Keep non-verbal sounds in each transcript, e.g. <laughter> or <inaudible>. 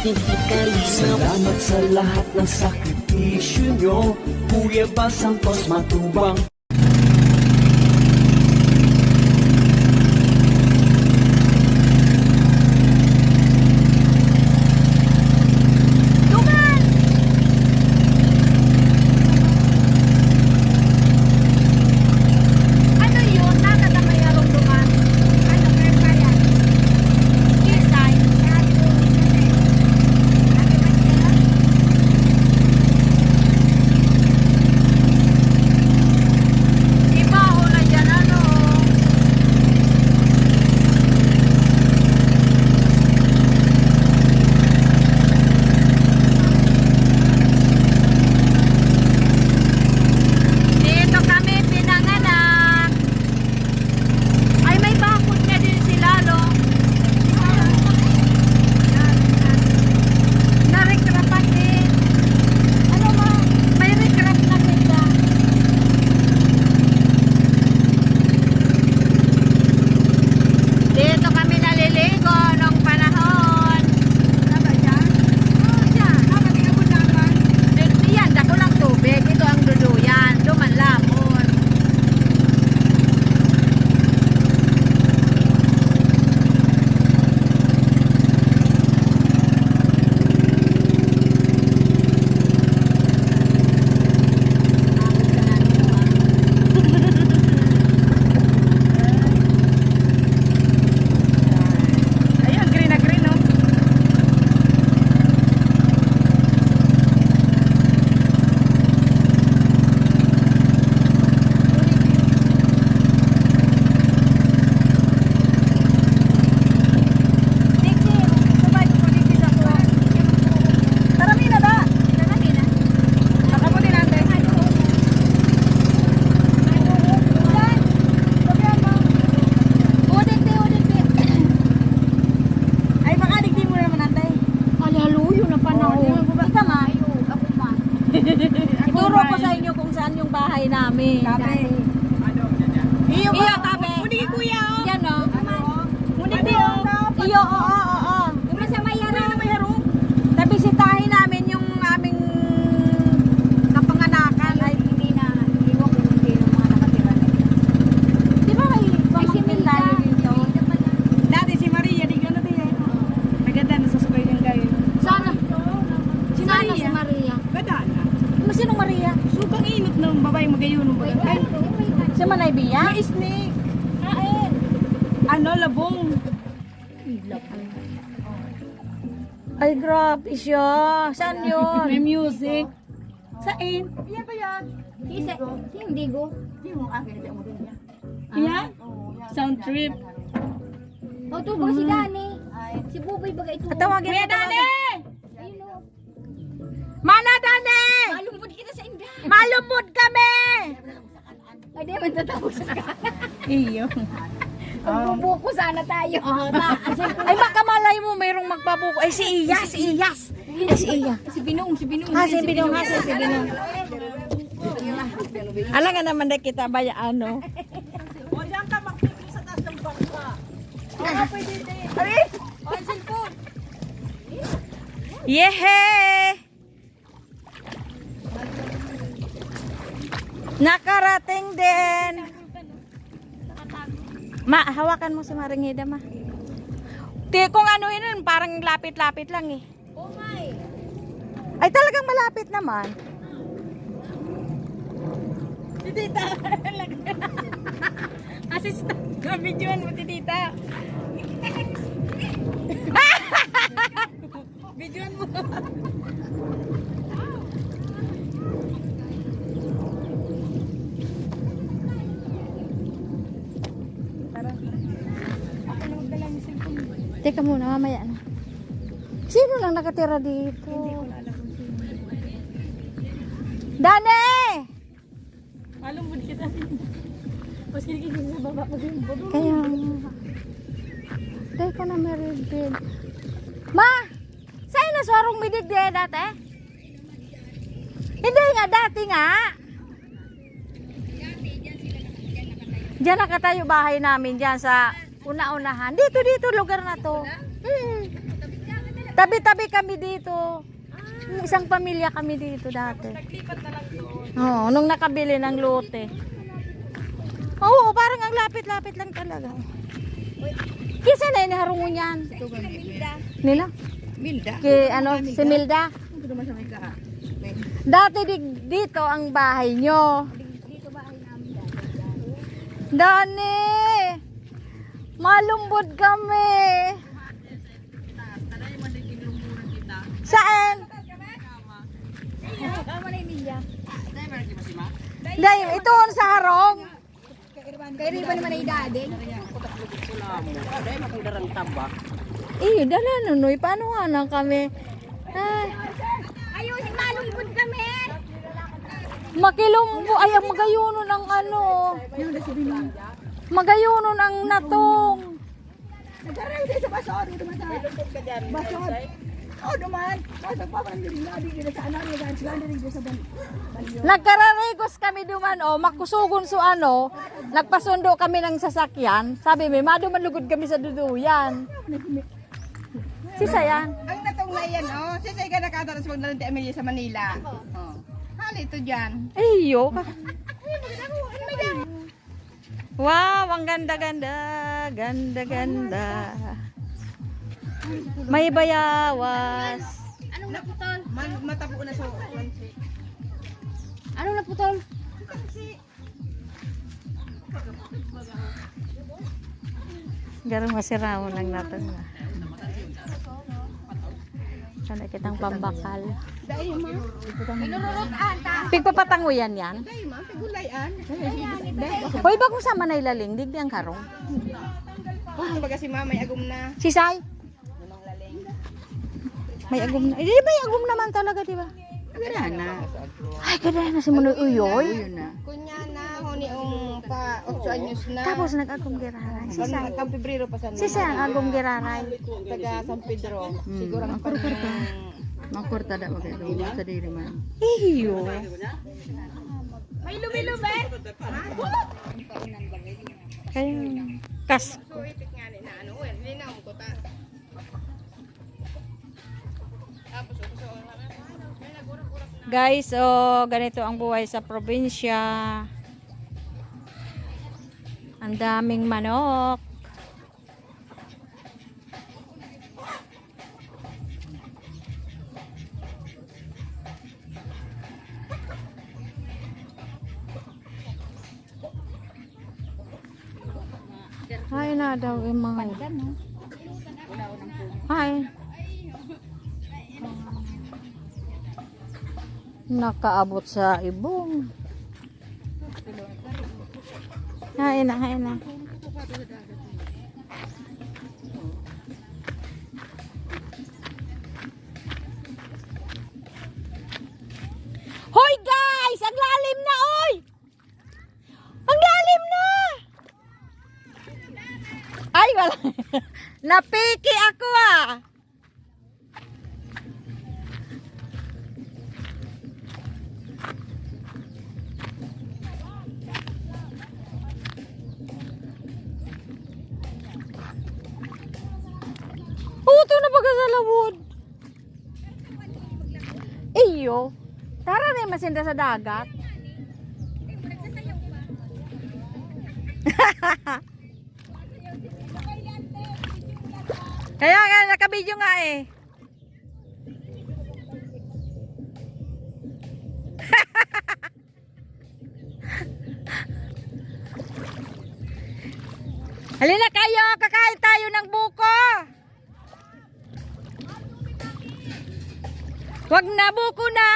hindi ka rin Salamat sa lahat ng sakripisyo nyo. Kuya Bas Santos matubang bahay namin. Tabi. Iyo, Iyo, tabi. Muni kuya. oh. Yan, no? Muni iyo. Iyo, oo, oo, oo. Uma sa mayara. Ano may haro? Nabisitahin namin yung aming kapanganakan. Ay, hindi na. Hindi ko kung sino mga nakatira nila. Di ba may Ay, si pamangkin Milda. tayo dito? Milda pala. Dati si Maria, di gano'n din eh. Maganda, nasasabay yung gayo. Sana. Si Sana Maria. si Maria. Gadana. Ano sinong Maria? Sukang inot ng babae magayon ng Ay, bagay. ay, ay, ay. Si Manay Bia? May snake. Kain. Ano, labong. Ay, grabe siya. Saan yun? May music. Saan? Yan ba yan? Kisa, si Indigo. Yan? Sound trip. O, tubo si Dani. Si Buboy baga ito. Tawagin na Dani! Ayun o. Mana Dani! Malumpod kita sa inda. Malumod kami! Ay, di man tatawag sa ka. Iyo. <laughs> Ang bubuko sana tayo. Ay, baka malay mo mayroong magpabuko. Ay, si Iyas, si Iyas. Ay, si Iya. Si Binong, si Binong. Ha, si Binong, ha, si Binong. Alam nga naman na kita ba ya ano? O, diyan ka magpipil sa taas ng bangka. Oo, pwede din. Ari! O, ang cellphone. Yehe! Nakarating din. Ma, hawakan mo si Maringida, ma. Ti, kung ano yun, parang lapit-lapit lang eh. Oh my. Ay, talagang malapit naman. Si Tita. <laughs> Assistant ka, videoan mo Tita. <laughs> videoan mo. Teka muna, mamaya na. Sino lang nakatira dito? Dane! Malumbod kita. Mas kinikigil sa baba mo din. Kaya Teka na meron din. Ma! Sa'yo na sorong midig di dati? Hindi nga, dati nga. Diyan nakatayo bahay namin diyan sa una-unahan. Dito, dito, lugar na to. Hmm. Tabi-tabi kami dito. Isang pamilya kami dito dati. Naglipat na lang doon. Oo, nung nakabili ng lote. Oo, parang ang lapit-lapit lang talaga. Kisa na. Ito ba, Milda? Nila? Milda? Kay ano, si Milda. Dati di- dito ang bahay nyo. Dito bahay namin Dani! Malumbod kami. Saan? Yung. Dahil ito sa harong. Kaya rin ba naman ay daddy? Eh, dala nunoy. Paano nga nang kami? Ay, Ayusin, malumpod kami! makilumbo. Ay, ang magayuno ng ano. Magayuno ng natong. Nagkaroon din sa baso, dito man sa baso. Oh, duman. Oh, nagpaparang din na, di na sa anak dahil sila din sa ban-. Nagkararigos kami duman o makusugon so ano, nagpasundo kami ng sasakyan. Sabi may maduman lugod kami sa duduyan. Sisa yan. Ang natong na yan, oh. Sisay ka nakataras pag nalang Amelia sa Manila. Oh. Hali ito dyan. Iyo. <laughs> Wow, ang ganda-ganda. Ganda-ganda. May bayawas. Anong naputol? Man, matapo na sa kansi. Anong naputol? Garang masira mo lang natin na. Sana kitang pambakal. Dahil ma. Inunurutan ta. Pigpapatango yan yan. Dahil ma, pigulayan. Hoy, ba kung sama na ilaling, digdi ang karong. Kung baga si ma, may agum na. Namang laling. May agum na. Eh, may agum naman talaga, di ba? Agara na. Ay, ganda na si Munoy Uyoy. Kunya na, honi ang pa 8 anyos na. Tapos nag-agum giraray. Sisay. Sisay. Kang Pebrero pa sa Sisay ang agum giraray. Taga San Pedro. Siguro ang panang... Makorta da bagay do sa diri man. Iyo. May lumi-lumi! Kaya, kas. Guys, oh, ganito ang buhay sa probinsya. Ang daming manok. Ay na daw yung mga. Nakaabot sa ibong. Hain na, hain na. Hoy guys! Ang lalim na, oy! Ang lalim na! Ay, wala. <laughs> Napiki ako ah. Lawod. Iyo. Tara na yung masinda sa dagat. <laughs> Kaya nga, nakabidyo nga eh. <laughs> Halina kayo, kakain tayo ng buko. Wag na buko na.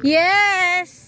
Yes.